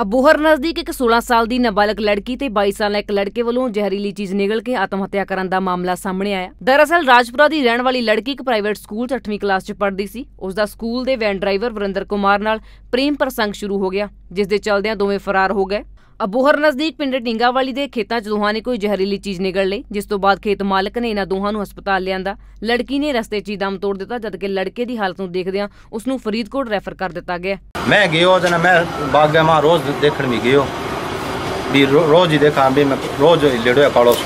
ਅਬੋਹਰ ਨਜ਼ਦੀਕ ਇੱਕ 16 ਸਾਲ ਦੀ ਨਾਬਾਲਗ ਲੜਕੀ ਤੇ 22 ਸਾਲਾ ਇੱਕ ਲੜਕੇ ਵੱਲੋਂ ਜ਼ਹਿਰੀਲੀ ਚੀਜ਼ ਨਿਗਲ ਕੇ ਆਤਮ ਹੱਤਿਆ ਕਰਨ ਦਾ ਮਾਮਲਾ ਸਾਹਮਣੇ ਆਇਆ। ਦਰਅਸਲ ਰਾਜਪੁਰਾ ਦੀ ਰਹਿਣ ਵਾਲੀ ਲੜਕੀ ਇੱਕ ਪ੍ਰਾਈਵੇਟ ਸਕੂਲ 'ਚ 8ਵੀਂ ਕਲਾਸ 'ਚ ਪੜ੍ਹਦੀ ਸੀ। ਉਸ ਦਾ ਸਕੂਲ ਦੇ ਵੈਨ ਡਰਾਈਵਰ ਵਰਿੰਦਰ ਕੁਮਾਰ ਨਾਲ ਪ੍ਰੇਮ ਪ੍ਰਸੰਗ ਸ਼ੁਰੂ ਹੋ ਗਿਆ, ਜਿਸ ਦੇ ਚੱਲਦਿਆਂ ਦੋਵੇਂ ਫਰਾਰ ਹੋ ਗਏ। ਅਬੋਹਰ ਨਜ਼ਦੀਕ ਪਿੰਡ ਟਿੰਗਾਵਾਲੀ ਦੇ ਖੇਤਾਂ 'ਚ ਦੋਹਾਂ ਨੇ ਕੋਈ ਜ਼ਹਿਰੀਲੀ ਚੀਜ਼ ਨਿਕਲ ਲਈ, ਜਿਸ ਤੋਂ ਬਾਅਦ ਖੇਤ ਮਾਲਕ ਨੇ ਇਹਨਾਂ ਦੋਹਾਂ ਨੂੰ ਹਸਪਤਾਲ ਲਿਆਂਦਾ। ਲੜਕੀ ਨੇ ਰਸਤੇ 'ਚ ਹੀ ਦਮ ਤੋੜ ਦਿੱਤਾ ਜਦਕਿ ਲੜਕੇ ਦੀ ਹਾਲਤ ਨੂੰ ਦੇਖਦਿਆਂ ਉਸ ਨੂੰ ਫਰੀਦਕੋਟ ਰੈਫਰ ਕਰ ਦਿੱਤਾ ਗਿਆ। ਮੈਂ ਗਿਓ ਜਨਾ ਮੈਂ ਬਾਗ ਗਿਆ, ਮਾ ਰੋਜ਼ ਦੇਖਣ ਵੀ ਗਿਓ। ਵੀ ਰੋਜ਼ ਹੀ ਦੇਖਾਂ ਵੀ ਮੈਂ ਰੋਜ਼ ਲੜੋਇਆ ਕਾਲੋ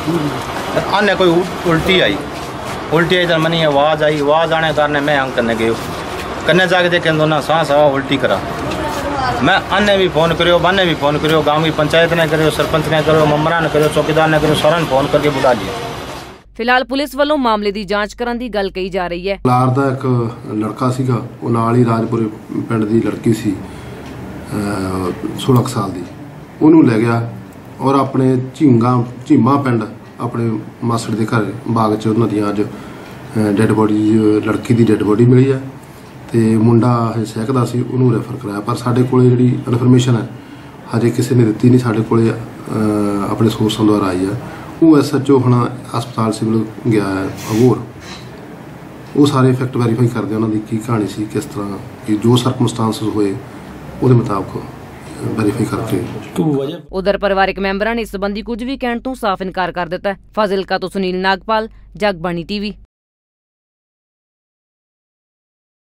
ਆਨੇ ਕੋਈ ਉਲਟੀ ਆਈ। ਉਲਟੀ ਆਈ ਤਾਂ ਮਨੀ ਆਵਾਜ਼ ਆਈ, ਆਵਾਜ਼ ਆਣੇ ਕਾਰਨ ਮੈਂ ਹੰਗ ਕਰਨੇ ਗਿਓ। ਕੰਨੇ ਜਾ ਕੇ ਦੇਖਣ ਦੋਨਾਂ ਸਾਹ ਸਾਹ ਉਲਟੀ ਕਰਾ। મેં આને બી ફોન કર્યો બાને બી ફોન કર્યો ગામની પંચાયતને કર્યો સરપંચને કર્યો મમરાને કર્યો ચોકીદારને કર્યો સરાને ફોન ਕਰਕੇ બુલા લીਆ ਫਿਲਹਾਲ ਪੁਲਿਸ ਵੱਲੋਂ ਮਾਮਲੇ ਦੀ ਜਾਂਚ ਕਰਨ ਦੀ ਗੱਲ ਕਹੀ ਜਾ ਰਹੀ ਹੈ। ਲਾਰ ਦਾ ਇੱਕ ਲੜਕਾ ਸੀਗਾ ਉਹ ਨਾਲ ਹੀ ਰਾਜਪੁਰੇ ਪਿੰਡ ਦੀ ਲੜਕੀ ਸੀ 16 ਸਾਲ ਦੀ। ਉਹਨੂੰ ਲੈ ਗਿਆ ਔਰ ਆਪਣੇ ਝਿੰਗਾ ਝੀਮਾ ਪਿੰਡ ਆਪਣੇ ਮਾਸੜ ਦੇ ਘਰ ਬਾਗ 'ਚ ਉਹਨਾਂ ਦੀਆਂ ਅੱਜ ਡੈੱਡ ਬੋਡੀ ਲੜਕੀ ਦੀ ਡੈੱਡ ਬੋਡੀ ਮਿਲੀ ਆ ਤੇ ਮੁੰਡਾ ਇਹ ਸਹਿਕਦਾ ਸੀ, ਉਹਨੂੰ ਰੈਫਰ ਕਰਾਇਆ। ਪਰ ਸਾਡੇ ਕੋਲੇ ਜਿਹੜੀ ਇਨਫੋਰਮੇਸ਼ਨ ਹੈ, ਹਜੇ ਕਿਸੇ ਨੇ ਦਿੱਤੀ ਨਹੀਂ। ਸਾਡੇ ਕੋਲੇ ਆਪਣੇ ਸੋਰਸਾਂ ਦੁਆਰਾ ਆਈ ਹੈ। ਉਹ ਐਸਐਚਓ ਹੁਣ ਹਸਪਤਾਲ ਸਿਵਲ ਗਿਆ ਹੈ ਅਗੋਰ ਉਹ ਸਾਰੇ ਫੈਕਟ ਵੈਰੀਫਾਈ ਕਰਦੇ ਉਹਨਾਂ ਦੀ ਕੀ ਕਹਾਣੀ ਸੀ, ਕਿਸ ਤਰ੍ਹਾਂ ਕਿ ਜੋ ਸਰਕਮਸਟੈਂਸਸ ਹੋਏ, ਉਹਦੇ ਮੁਤਾਬਕ ਵੈਰੀਫਾਈ ਕਰਕੇ। ਉਧਰ ਪਰਿਵਾਰਕ ਮੈਂਬਰਾਂ ਨੇ ਇਸ ਸੰਬੰਧੀ ਕੁਝ ਵੀ ਕਹਿਣ ਤੋਂ ਸਾਫ਼ ਇਨਕਾਰ ਕਰ ਦਿੱਤਾ ਫਾਜ਼ਿਲਕਾ ਤੋਂ ਸੁਨੀਲ ਨਾਗਪਾਲ, ਜਗਬਾਣੀ ਟੀਵੀ।